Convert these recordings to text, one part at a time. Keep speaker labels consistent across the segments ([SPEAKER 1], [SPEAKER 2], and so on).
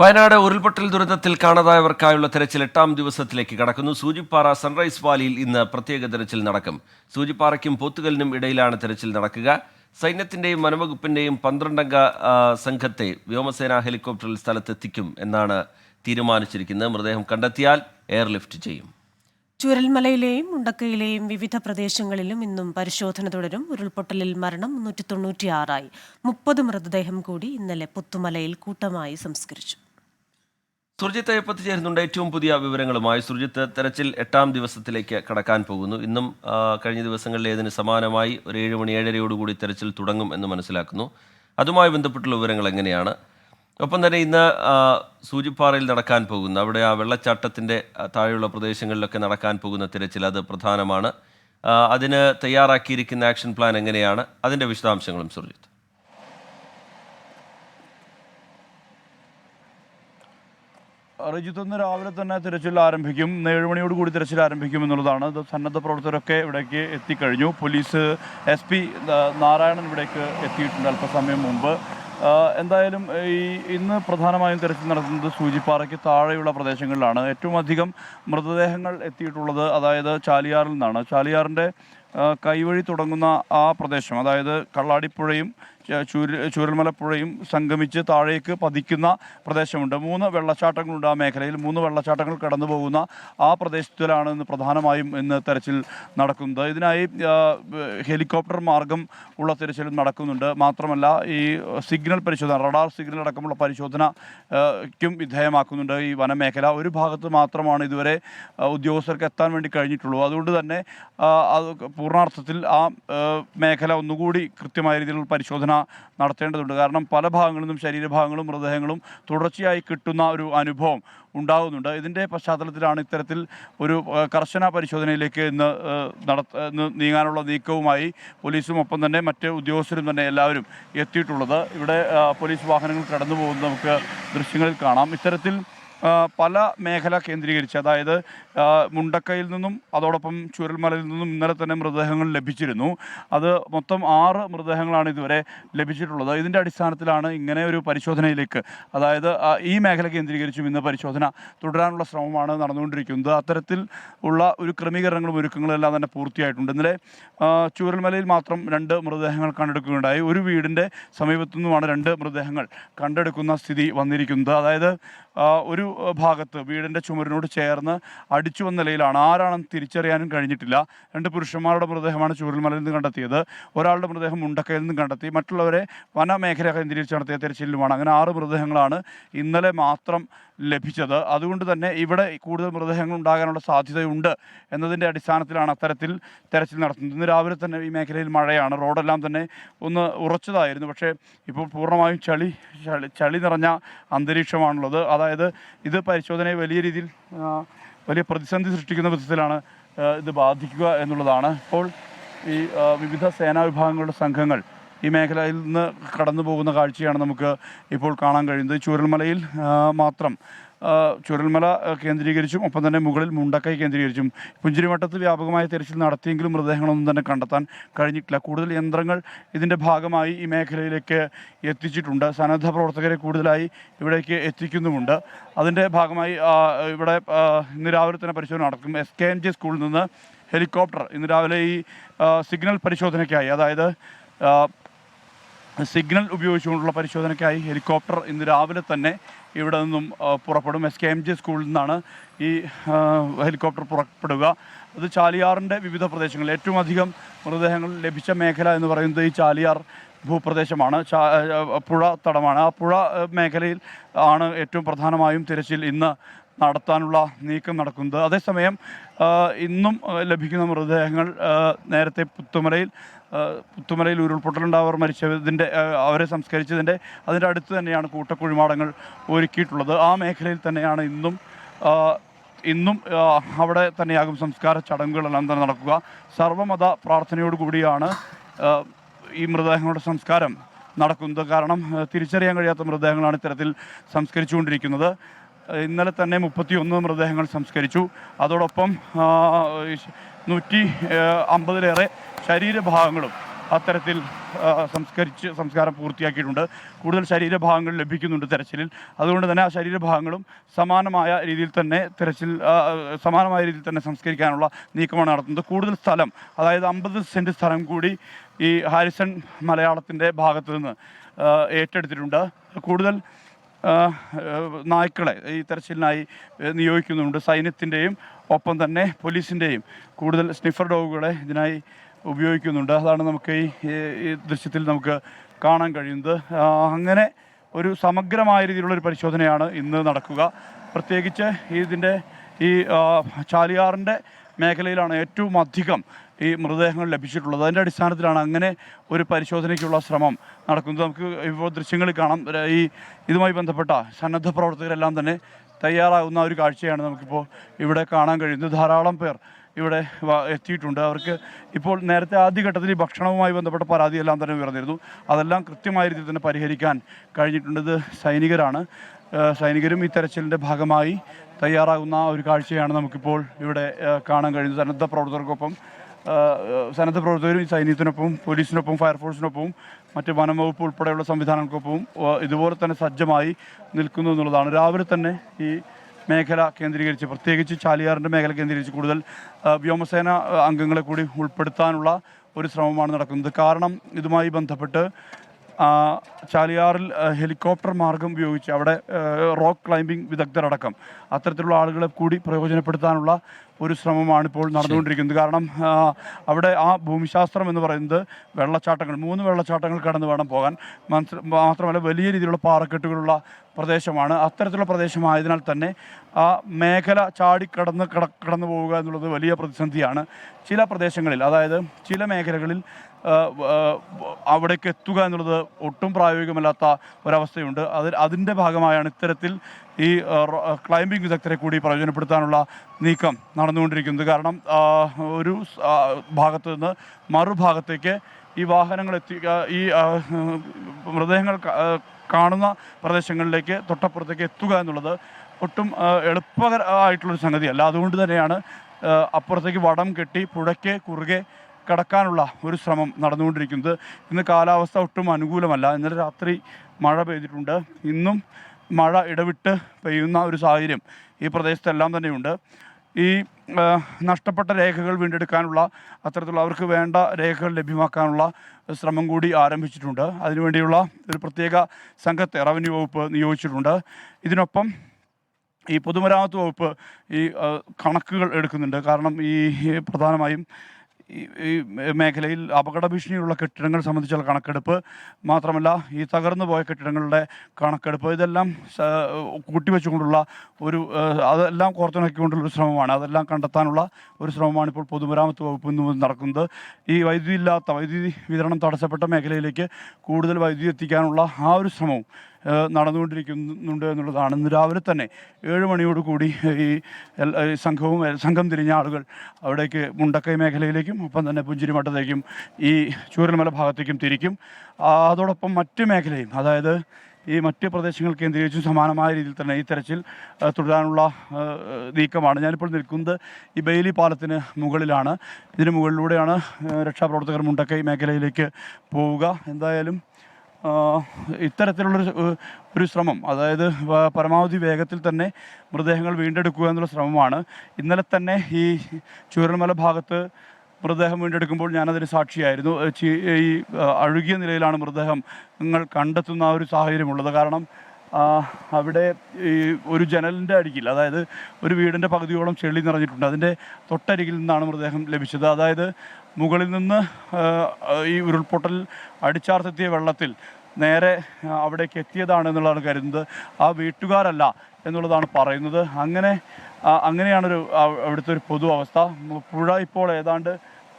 [SPEAKER 1] വയനാട് ഉരുൾപൊട്ടൽ ദുരന്തത്തിൽ കാണാതായവർക്കായുള്ള തെരച്ചിൽ എട്ടാം ദിവസത്തിലേക്ക് കടക്കുന്നു. സൂചിപ്പാറ സൺറൈസ് വാലിയിൽ ഇന്ന് പ്രത്യേക തെരച്ചിൽ നടക്കും. സൂചിപ്പാറയ്ക്കും പോത്തുകലിനും ഇടയിലാണ് തെരച്ചിൽ നടക്കുക. സൈന്യത്തിന്റെയും വനവകുപ്പിന്റെയും പന്ത്രണ്ടംഗ സംഘത്തെ വ്യോമസേന ഹെലികോപ്റ്ററിൽ സ്ഥലത്തെത്തിക്കും എന്നാണ് തീരുമാനിച്ചിരിക്കുന്നത്. മൃതദേഹം കണ്ടെത്തിയാൽ എയർലിഫ്റ്റ് ചെയ്യും.
[SPEAKER 2] ചുരൽമലയിലെയും മുണ്ടക്കയിലെയും വിവിധ പ്രദേശങ്ങളിലും ഇന്നും പരിശോധന തുടരും. ഉരുൾപൊട്ടലിൽ മരണം മുന്നൂറ്റി തൊണ്ണൂറ്റിയാറായി. മുപ്പത് മൃതദേഹം കൂടി ഇന്നലെ പുത്തുമലയിൽ കൂട്ടമായി സംസ്കരിച്ചു.
[SPEAKER 1] സുർജിത്ത് എപ്പത്തി ചേരുന്നുണ്ട്. ഏറ്റവും പുതിയ വിവരങ്ങളുമായി സുർജിത്ത് തെരച്ചിൽ എട്ടാം ദിവസത്തിലേക്ക് കടക്കാൻ പോകുന്നു. ഇന്നും കഴിഞ്ഞ ദിവസങ്ങളിലേതിന് സമാനമായി ഒരു ഏഴ് മണി ഏഴരയോടുകൂടി തെരച്ചിൽ തുടങ്ങും എന്ന് മനസ്സിലാക്കുന്നു. അതുമായി ബന്ധപ്പെട്ടുള്ള വിവരങ്ങൾ എങ്ങനെയാണ്? ഒപ്പം തന്നെ ഇന്ന് സൂചിപ്പാറയിൽ നടക്കാൻ പോകുന്ന. അവിടെ ആ വെള്ളച്ചാട്ടത്തിന്റെ താഴെയുള്ള പ്രദേശങ്ങളിലൊക്കെ നടക്കാൻ പോകുന്ന തിരച്ചിൽ അത് പ്രധാനമാണ്. അതിന് തയ്യാറാക്കിയിരിക്കുന്ന ആക്ഷൻ പ്ലാൻ എങ്ങനെയാണ്? അതിന്റെ വിശദാംശങ്ങളും സുർജിത്ത്.
[SPEAKER 3] റിജിത്ത് ഇന്ന് രാവിലെ തന്നെ തിരച്ചിൽ ആരംഭിക്കും. ഇന്ന് ഏഴ് മണിയോട് കൂടി തിരച്ചിൽ ആരംഭിക്കും എന്നുള്ളതാണ്. സന്നദ്ധ പ്രവർത്തകരൊക്കെ ഇവിടേക്ക് എത്തിക്കഴിഞ്ഞു. പോലീസ് എസ് പി നാരായണൻ ഇവിടേക്ക് എത്തിയിട്ടുണ്ട് അല്പസമയം മുമ്പ്. എന്തായാലും ഈ ഇന്ന് പ്രധാനമായും തിരച്ചിൽ നടത്തുന്നത് സൂചിപ്പാറയ്ക്ക് താഴെയുള്ള പ്രദേശങ്ങളിലാണ്. ഏറ്റവും അധികം മൃതദേഹങ്ങൾ എത്തിയിട്ടുള്ളത് അതായത് ചാലിയാറിൽ നിന്നാണ്. ചാലിയാറിന്റെ കൈവഴി തുടങ്ങുന്ന ആ പ്രദേശം അതായത് കള്ളാടിപ്പുഴയും ചൂരൽമല പുഴയും സംഗമിച്ച് താഴേക്ക് പതിക്കുന്ന പ്രദേശമുണ്ട്. മൂന്ന് വെള്ളച്ചാട്ടങ്ങളുണ്ട് ആ മേഖലയിൽ. മൂന്ന് വെള്ളച്ചാട്ടങ്ങൾ കടന്നു പോകുന്ന ആ പ്രദേശത്തിലാണ് ഇന്ന് പ്രധാനമായും ഇന്ന് തെരച്ചിൽ നടക്കുന്നത്. ഇതിനായി ഹെലികോപ്റ്റർ മാർഗം ഉള്ള തിരച്ചിൽ നടക്കുന്നുണ്ട്. മാത്രമല്ല ഈ സിഗ്നൽ പരിശോധന റഡാർ സിഗ്നൽ അടക്കമുള്ള പരിശോധന ആ, ക്കും വിധേയമാക്കുന്നുണ്ട് ഈ വനമേഖല. ഒരു ഭാഗത്ത് മാത്രമാണ് ഇതുവരെ ഉദ്യോഗസ്ഥർക്ക് എത്താൻ വേണ്ടി കഴിഞ്ഞിട്ടുള്ളൂ. അതുകൊണ്ട് തന്നെ അത് പൂർണാർത്ഥത്തിൽ ആ, മേഖല ഒന്നുകൂടി കൃത്യമായ രീതിയിലുള്ള പരിശോധന നടത്തേണ്ടതുണ്ട്. കാരണം പല ഭാഗങ്ങളിൽ നിന്നും ശരീരഭാഗങ്ങളും മൃതദേഹങ്ങളും തുടർച്ചയായി കിട്ടുന്ന ഒരു അനുഭവം ഉണ്ടാകുന്നുണ്ട്. ഇതിന്റെ പശ്ചാത്തലത്തിലാണ് ഇത്തരത്തിൽ ഒരു കർശന പരിശോധനയിലേക്ക് ഇന്ന് നടത്ത നീങ്ങാനുള്ള നീക്കവുമായി പോലീസും ഒപ്പം തന്നെ മറ്റ് ഉദ്യോഗസ്ഥരും തന്നെ എല്ലാവരും എത്തിയിട്ടുള്ളത്. ഇവിടെ പോലീസ് വാഹനങ്ങൾ കടന്നു പോകുന്നത് നമുക്ക് ദൃശ്യങ്ങളിൽ കാണാം. ഇത്തരത്തിൽ പല മേഖല കേന്ദ്രീകരിച്ച് അതായത് മുണ്ടക്കയിൽ നിന്നും അതോടൊപ്പം ചുരൽമലയിൽ നിന്നും ഇന്നലെ തന്നെ മൃതദേഹങ്ങൾ ലഭിച്ചിരുന്നു. അത് മൊത്തം ആറ് മൃതദേഹങ്ങളാണ് ഇതുവരെ ലഭിച്ചിട്ടുള്ളത്. ഇതിന്റെ അടിസ്ഥാനത്തിലാണ് ഇങ്ങനെ ഒരു പരിശോധനയിലേക്ക് അതായത് ഈ മേഖല കേന്ദ്രീകരിച്ചും ഇന്ന് പരിശോധന തുടരാനുള്ള ശ്രമമാണ് നടന്നുകൊണ്ടിരിക്കുന്നത്. അത്തരത്തിൽ ഉള്ള ഒരു ക്രമീകരണങ്ങളും ഒരുക്കങ്ങളും എല്ലാം തന്നെ പൂർത്തിയായിട്ടുണ്ട്. ഇന്നലെ ചുരൽമലയിൽ മാത്രം രണ്ട് മൃതദേഹങ്ങൾ കണ്ടെടുക്കുകയുണ്ടായി. ഒരു വീടിന്റെ സമീപത്തു നിന്നുമാണ് രണ്ട് മൃതദേഹങ്ങൾ കണ്ടെടുക്കുന്ന സ്ഥിതി വന്നിരിക്കുന്നത്. അതായത് ഒരു ഭാഗത്ത് വീടിന്റെ ചുമരിനോട് ചേർന്ന് അടിച്ചു വന്ന നിലയിലാണ്. ആരാണെന്ന് തിരിച്ചറിയാനും കഴിഞ്ഞിട്ടില്ല. രണ്ട് പുരുഷന്മാരുടെ മൃതദേഹമാണ് ചൂരൽമലയിൽ നിന്ന് കണ്ടെത്തിയത്. ഒരാളുടെ മൃതദേഹം മുണ്ടക്കയിൽ നിന്ന് കണ്ടെത്തി. മറ്റുള്ളവരെ വനമേഖല കേന്ദ്രീകരിച്ച് നടത്തിയ തിരച്ചിലുമാണ് അങ്ങനെ ആറ് മൃതദേഹങ്ങളാണ് ഇന്നലെ മാത്രം ലഭിച്ചത്. അതുകൊണ്ട് തന്നെ ഇവിടെ കൂടുതൽ മൃതദേഹങ്ങൾ ഉണ്ടാകാനുള്ള സാധ്യതയുണ്ട് എന്നതിന്റെ അടിസ്ഥാനത്തിലാണ് അത്തരത്തിൽ തെരച്ചിൽ നടത്തുന്നത്. ഇന്ന് രാവിലെ തന്നെ ഈ മേഖലയിൽ മഴയാണ്. റോഡെല്ലാം തന്നെ ഒന്ന് ഉറച്ചതായിരുന്നു. പക്ഷേ ഇപ്പോൾ പൂർണമായും ചളി ചളി നിറഞ്ഞ അന്തരീക്ഷമാണുള്ളത്. അതായത് ഇത് പരിശോധനയെ വലിയ രീതിയിൽ വലിയ പ്രതിസന്ധി സൃഷ്ടിക്കുന്ന വിധത്തിലാണ് ഇത് ബാധിക്കുക എന്നുള്ളതാണ്. ഇപ്പോൾ ഈ വിവിധ സേനാ വിഭാഗങ്ങളുടെ സംഘങ്ങൾ ഈ മേഖലയിൽ നിന്ന് കടന്നു പോകുന്ന കാഴ്ചയാണ് നമുക്ക് ഇപ്പോൾ കാണാൻ കഴിയുന്നത്. ചൂരൽമലയിൽ മാത്രം ചുരൽമല കേന്ദ്രീകരിച്ചും ഒപ്പം തന്നെ മുകളിൽ മുണ്ടക്കൈ കേന്ദ്രീകരിച്ചും പുഞ്ചിരിമട്ടത്ത് വ്യാപകമായ തെരച്ചിൽ നടത്തിയെങ്കിലും മൃതദേഹങ്ങളൊന്നും തന്നെ കണ്ടെത്താൻ കഴിഞ്ഞിട്ടില്ല. കൂടുതൽ യന്ത്രങ്ങൾ ഇതിന്റെ ഭാഗമായി ഈ മേഖലയിലേക്ക് എത്തിച്ചിട്ടുണ്ട്. സന്നദ്ധ പ്രവർത്തകരെ കൂടുതലായി ഇവിടേക്ക് എത്തിക്കുന്നുമുണ്ട്. അതിന്റെ ഭാഗമായി ഇവിടെ ഇന്ന് രാവിലെ തന്നെ പരിശോധന നടക്കും. എസ് കെ എം ജെ സ്കൂളിൽ നിന്ന് ഹെലികോപ്റ്റർ ഇന്ന് രാവിലെ ഈ സിഗ്നൽ പരിശോധനയ്ക്കായി അതായത് സിഗ്നൽ ഉപയോഗിച്ചുകൊണ്ടുള്ള പരിശോധനയ്ക്കായി ഹെലികോപ്റ്റർ ഇന്ന് രാവിലെ തന്നെ ഇവിടെ നിന്നും പുറപ്പെടും. എസ് കെ എം ജി സ്കൂളിൽ നിന്നാണ് ഈ ഹെലികോപ്റ്റർ പുറപ്പെടുക. അത് ചാലിയാറിന്റെ വിവിധ പ്രദേശങ്ങളിൽ ഏറ്റവും അധികം മൃതദേഹങ്ങൾ ലഭിച്ച മേഖല എന്ന് പറയുന്നത് ഈ ചാലിയാർ ഭൂപ്രദേശമാണ്. പുഴ തടമാണ്. ആ പുഴ മേഖലയിൽ ആണ് ഏറ്റവും പ്രധാനമായും തിരച്ചിൽ ഇന്ന് നടത്താനുള്ള നീക്കം നടക്കുന്നത്. അതേസമയം ഇന്നും ലഭിക്കുന്ന മൃതദേഹങ്ങൾ നേരത്തെ പുത്തുമലയിൽ പുത്തുമലയിൽ ഉരുൾപൊട്ടലുണ്ടാവർ മരിച്ചതിന്റെ അവരെ സംസ്കരിച്ചതിന്റെ അതിന്റെ അടുത്ത് തന്നെയാണ് കൂട്ടക്കുഴിമാടങ്ങൾ ഒരുക്കിയിട്ടുള്ളത്. ആ മേഖലയിൽ തന്നെയാണ് ഇന്നും ഇന്നും അവിടെ തന്നെയാകും സംസ്കാര ചടങ്ങുകളെല്ലാം തന്നെ നടക്കുക. സർവമത പ്രാർത്ഥനയോട് കൂടിയാണ് ഈ മൃതദേഹങ്ങളുടെ സംസ്കാരം നടക്കുന്നത്. കാരണം തിരിച്ചറിയാൻ കഴിയാത്ത മൃതദേഹങ്ങളാണ് ഇത്തരത്തിൽ സംസ്കരിച്ചുകൊണ്ടിരിക്കുന്നത്. ഇന്നലെ തന്നെ മുപ്പത്തിയൊന്ന് മൃതദേഹങ്ങൾ സംസ്കരിച്ചു. അതോടൊപ്പം നൂറ്റി അമ്പതിലേറെ ശരീരഭാഗങ്ങളും അത്തരത്തിൽ സംസ്കരിച്ച് സംസ്കാരം പൂർത്തിയാക്കിയിട്ടുണ്ട്. കൂടുതൽ ശരീരഭാഗങ്ങൾ ലഭിക്കുന്നുണ്ട് തെരച്ചിലിൽ. അതുകൊണ്ട് തന്നെ ആ ശരീരഭാഗങ്ങളും സമാനമായ രീതിയിൽ തന്നെ തെരച്ചിൽ സമാനമായ രീതിയിൽ തന്നെ സംസ്കരിക്കാനുള്ള നീക്കമാണ് നടത്തുന്നത്. കൂടുതൽ സ്ഥലം അതായത് അമ്പത് സെന്റ് സ്ഥലം കൂടി ഈ ഹാരിസൺ മലയാളത്തിന്റെ ഭാഗത്തു നിന്ന് ഏറ്റെടുത്തിട്ടുണ്ട്. കൂടുതൽ നായ്ക്കളെ ഈ തെരച്ചിലിനായി നിയോഗിക്കുന്നുണ്ട്. സൈന്യത്തിന്റെയും ഒപ്പം തന്നെ പോലീസിന്റെയും കൂടുതൽ സ്നിഫർ ഡോഗുകളെ ഇതിനായി ഉപയോഗിക്കുന്നുണ്ട്. അതാണ് നമുക്ക് ഈ ദൃശ്യത്തിൽ നമുക്ക് കാണാൻ കഴിയുന്നത്. അങ്ങനെ ഒരു സമഗ്രമായ രീതിയിലുള്ളൊരു പരിശോധനയാണ് ഇന്ന് നടക്കുക. പ്രത്യേകിച്ച് ഇതിന്റെ ഈ ചാലിയാറിന്റെ മേഖലയിലാണ് ഏറ്റവും അധികം ഈ മൃതദേഹങ്ങൾ ലഭിച്ചിട്ടുള്ളത്. അതിന്റെ അടിസ്ഥാനത്തിലാണ് അങ്ങനെ ഒരു പരിശോധനയ്ക്കുള്ള ശ്രമം നടക്കുന്നത്. നമുക്ക് ഇപ്പോൾ ദൃശ്യങ്ങളിൽ കാണാം. ഈ ഇതുമായി ബന്ധപ്പെട്ട സന്നദ്ധ പ്രവർത്തകരെല്ലാം തന്നെ തയ്യാറാകുന്ന ഒരു കാഴ്ചയാണ് നമുക്കിപ്പോൾ ഇവിടെ കാണാൻ കഴിയുന്നത്. ധാരാളം പേർ ഇവിടെ എത്തിയിട്ടുണ്ട്. അവർക്ക് ഇപ്പോൾ നേരത്തെ ആദ്യഘട്ടത്തിൽ ഈ ഭക്ഷണവുമായി ബന്ധപ്പെട്ട പരാതിയെല്ലാം തന്നെ ഉയർന്നിരുന്നു. അതെല്ലാം കൃത്യമായ രീതിയിൽ തന്നെ പരിഹരിക്കാൻ കഴിഞ്ഞിട്ടുണ്ട്. ഇത് സൈനികരാണ്. സൈനികരും ഈ തെരച്ചിലിന്റെ ഭാഗമായി തയ്യാറാകുന്ന ഒരു കാഴ്ചയാണ് നമുക്കിപ്പോൾ ഇവിടെ കാണാൻ കഴിയുന്നത്. സന്നദ്ധ പ്രവർത്തകർക്കൊപ്പം സന്നദ്ധ പ്രവർത്തകരും ഈ സൈന്യത്തിനൊപ്പം പോലീസിനൊപ്പം ഫയർഫോഴ്സിനൊപ്പം മറ്റ് വനം വകുപ്പ് ഉൾപ്പെടെയുള്ള സംവിധാനങ്ങൾക്കൊപ്പം ഇതുപോലെ തന്നെ സജ്ജമായി നിൽക്കുന്നു എന്നുള്ളതാണ്. രാവിലെ തന്നെ ഈ മേഖല കേന്ദ്രീകരിച്ച് പ്രത്യേകിച്ച് ചാലിയാറിന്റെ മേഖല കേന്ദ്രീകരിച്ച് കൂടുതൽ വ്യോമസേന അംഗങ്ങളെ കൂടി ഉൾപ്പെടുത്താനുള്ള ഒരു ശ്രമമാണ് നടക്കുന്നത്. കാരണം ഇതുമായി ബന്ധപ്പെട്ട് ചാലിയാറിൽ ഹെലികോപ്റ്റർ മാർഗം ഉപയോഗിച്ച് അവിടെ റോക്ക് ക്ലൈമ്പിംഗ് വിദഗ്ധരടക്കം അത്തരത്തിലുള്ള ആളുകളെ കൂടി പ്രയോജനപ്പെടുത്താനുള്ള ഒരു ശ്രമമാണ് ഇപ്പോൾ നടന്നുകൊണ്ടിരിക്കുന്നത്. കാരണം അവിടെ ആ ഭൂമിശാസ്ത്രം എന്ന് പറയുന്നത് വെള്ളച്ചാട്ടങ്ങൾ മൂന്ന് വെള്ളച്ചാട്ടങ്ങൾ കടന്ന് വേണം പോകാൻ. മാത്രമല്ല വലിയ രീതിയിലുള്ള പാറക്കെട്ടുകളുള്ള പ്രദേശമാണ്. അത്തരത്തിലുള്ള പ്രദേശമായതിനാൽ തന്നെ ആ മേഖല ചാടിക്കടന്ന് കട കടന്നു പോവുക എന്നുള്ളത് വലിയ പ്രതിസന്ധിയാണ് ചില പ്രദേശങ്ങളിൽ. അതായത് ചില മേഖലകളിൽ അവിടേക്ക് എത്തുക എന്നുള്ളത് ഒട്ടും പ്രായോഗികമല്ലാത്ത ഒരവസ്ഥയുണ്ട്. അത് അതിന്റെ ഭാഗമായാണ് ഇത്തരത്തിൽ ഈ ക്ലൈംബിംഗ് വിദഗ്ധരെ കൂടി പ്രയോജനപ്പെടുത്താനുള്ള നീക്കം നടന്നുകൊണ്ടിരിക്കുന്നത്. കാരണം ഒരു ഭാഗത്തു നിന്ന് മറുഭാഗത്തേക്ക് ഈ വാഹനങ്ങൾ എത്തിക്കുക ഈ മൃതദേഹങ്ങൾ കാണുന്ന പ്രദേശങ്ങളിലേക്ക് തൊട്ടപ്പുറത്തേക്ക് എത്തുക എന്നുള്ളത് ഒട്ടും എളുപ്പകരമായിട്ടുള്ളൊരു സംഗതിയല്ല. അതുകൊണ്ട് തന്നെയാണ് അപ്പുറത്തേക്ക് വടം കെട്ടി പുഴയ്ക്ക് കുറുകെ കടക്കാനുള്ള ഒരു ശ്രമം നടന്നുകൊണ്ടിരിക്കുന്നത്. ഇന്ന് കാലാവസ്ഥ ഒട്ടും അനുകൂലമല്ല. ഇന്നലെ രാത്രി മഴ പെയ്തിട്ടുണ്ട്. ഇന്നും മഴ ഇടവിട്ട് പെയ്യുന്ന ഒരു സാഹചര്യം ഈ പ്രദേശത്തെല്ലാം തന്നെയുണ്ട്. ഈ നഷ്ടപ്പെട്ട രേഖകൾ വീണ്ടെടുക്കാനുള്ള അത്തരത്തിലുള്ള അവർക്ക് വേണ്ട രേഖകൾ ലഭ്യമാക്കാനുള്ള ശ്രമം കൂടി ആരംഭിച്ചിട്ടുണ്ട്. അതിനുവേണ്ടിയുള്ള ഒരു പ്രത്യേക സംഘത്തെ റവന്യൂ വകുപ്പ് നിയോഗിച്ചിട്ടുണ്ട്. ഇതിനൊപ്പം ഈ പൊതുമരാമത്ത് വകുപ്പ് ഈ കണക്കുകൾ എടുക്കുന്നുണ്ട്. കാരണം ഈ പ്രധാനമായും ഈ മേഖലയിൽ അപകട ഭീഷണിയുള്ള കെട്ടിടങ്ങൾ സംബന്ധിച്ചുള്ള കണക്കെടുപ്പ് മാത്രമല്ല ഈ തകർന്നു പോയ കെട്ടിടങ്ങളുടെ കണക്കെടുപ്പ്. ഇതെല്ലാം കൂട്ടിവെച്ചുകൊണ്ടുള്ള ഒരു അതെല്ലാം കോർത്തിണക്കിക്കൊണ്ടുള്ള ശ്രമമാണ്. അതെല്ലാം കണ്ടെത്താനുള്ള ഒരു ശ്രമമാണ് ഇപ്പോൾ പൊതുമരാമത്ത് വകുപ്പ് നിന്ന് നടക്കുന്നത്. ഈ വൈദ്യുതി ഇല്ലാത്ത വൈദ്യുതി വിതരണം തടസ്സപ്പെട്ട മേഖലയിലേക്ക് കൂടുതൽ വൈദ്യുതി എത്തിക്കാനുള്ള ആ ഒരു ശ്രമവും നടന്നുകൊണ്ടിരിക്കുന്നുണ്ട് എന്നുള്ളതാണ്. ഇന്ന് രാവിലെ തന്നെ ഏഴ് മണിയോട് കൂടി ഈ സംഘവും സംഘം തിരിഞ്ഞ ആളുകൾ അവിടേക്ക് മുണ്ടക്കൈ മേഖലയിലേക്കും ഒപ്പം തന്നെ പുഞ്ചിരിമട്ടത്തേക്കും ഈ ചൂരൽമല ഭാഗത്തേക്കും തിരിക്കും. അതോടൊപ്പം മറ്റ് മേഖലയും അതായത് ഈ മറ്റ് പ്രദേശങ്ങൾ കേന്ദ്രീകരിച്ചും സമാനമായ രീതിയിൽ തന്നെ ഈ തെരച്ചിൽ തുടരാനുള്ള നീക്കമാണ്. ഞാനിപ്പോൾ നിൽക്കുന്നത് ഈ ബെയിലി പാലത്തിന് മുകളിലാണ്. ഇതിന് മുകളിലൂടെയാണ് രക്ഷാപ്രവർത്തകർ മുണ്ടക്കൈ മേഖലയിലേക്ക് പോവുക. എന്തായാലും ഇത്തരത്തിലുള്ളൊരു ഒരു ശ്രമം അതായത് പരമാവധി വേഗത്തിൽ തന്നെ മൃതദേഹങ്ങൾ വീണ്ടെടുക്കുക എന്നുള്ള ശ്രമമാണ്. ഇന്നലെ തന്നെ ഈ ചൂരൽമല ഭാഗത്ത് മൃതദേഹം വീണ്ടെടുക്കുമ്പോൾ ഞാനതിന് സാക്ഷിയായിരുന്നു. ഈ അഴുകിയ നിലയിലാണ് മൃതദേഹം നിങ്ങൾ കണ്ടെത്തുന്ന ആ ഒരു സാഹചര്യമുള്ളത്. കാരണം അവിടെ ഈ ഒരു ജനലിന്റെ അരികിൽ അതായത് ഒരു വീടിന്റെ പകുതിയോളം ചെളി നിറഞ്ഞിട്ടുണ്ട്. അതിന്റെ തൊട്ടരികിൽ നിന്നാണ് മൃതദേഹം ലഭിച്ചത്. അതായത് മുകളിൽ നിന്ന് ഈ ഉരുൾപൊട്ടൽ അടിച്ചാർത്തെത്തിയ വെള്ളത്തിൽ നേരെ അവിടേക്ക് എത്തിയതാണ് എന്നുള്ളതാണ് കരുതുന്നത്. ആ വീട്ടുകാരല്ല എന്നുള്ളതാണ് പറയുന്നത്. അങ്ങനെ അങ്ങനെയാണൊരു അവിടുത്തെ ഒരു പൊതു അവസ്ഥ. പുഴ ഇപ്പോൾ ഏതാണ്ട്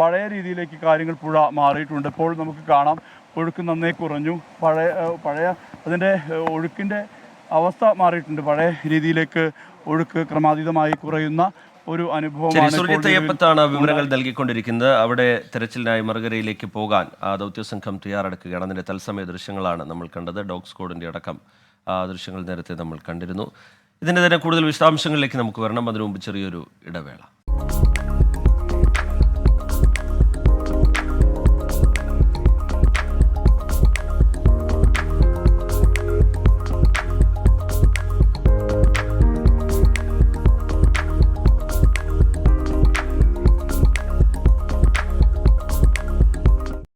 [SPEAKER 3] പഴയ രീതിയിലേക്ക് കാര്യങ്ങൾ പുഴ മാറിയിട്ടുണ്ട്. ഇപ്പോൾ നമുക്ക് കാണാം ഒഴുക്ക് നന്നേ കുറഞ്ഞു. പഴയ പഴയ അതിന്റെ ഒഴുക്കിന്റെ അവസ്ഥ മാറിയിട്ടുണ്ട്. പഴയ രീതിയിലേക്ക് ഒഴുക്ക് ക്രമാതീതമായി കുറയുന്ന ഒരു അനുഭവമാണ്
[SPEAKER 1] വിവരങ്ങൾ നൽകിക്കൊണ്ടിരിക്കുന്നത്. അവിടെ തെരച്ചിലിനായി മറുകരയിലേക്ക് പോകാൻ ആ ദൗത്യസംഘം തയ്യാറെടുക്കുകയാണ്. അതിന്റെ തത്സമയ ദൃശ്യങ്ങളാണ് നമ്മൾ കണ്ടത്. ഡോഗ് സ്കോഡിന്റെ അടക്കം ആ ദൃശ്യങ്ങൾ നേരത്തെ നമ്മൾ കണ്ടിരുന്നു. ഇതിന്റെ തന്നെ കൂടുതൽ വിശദാംശങ്ങളിലേക്ക് നമുക്ക് വരണം. അതിനു മുമ്പ് ചെറിയൊരു ഇടവേള.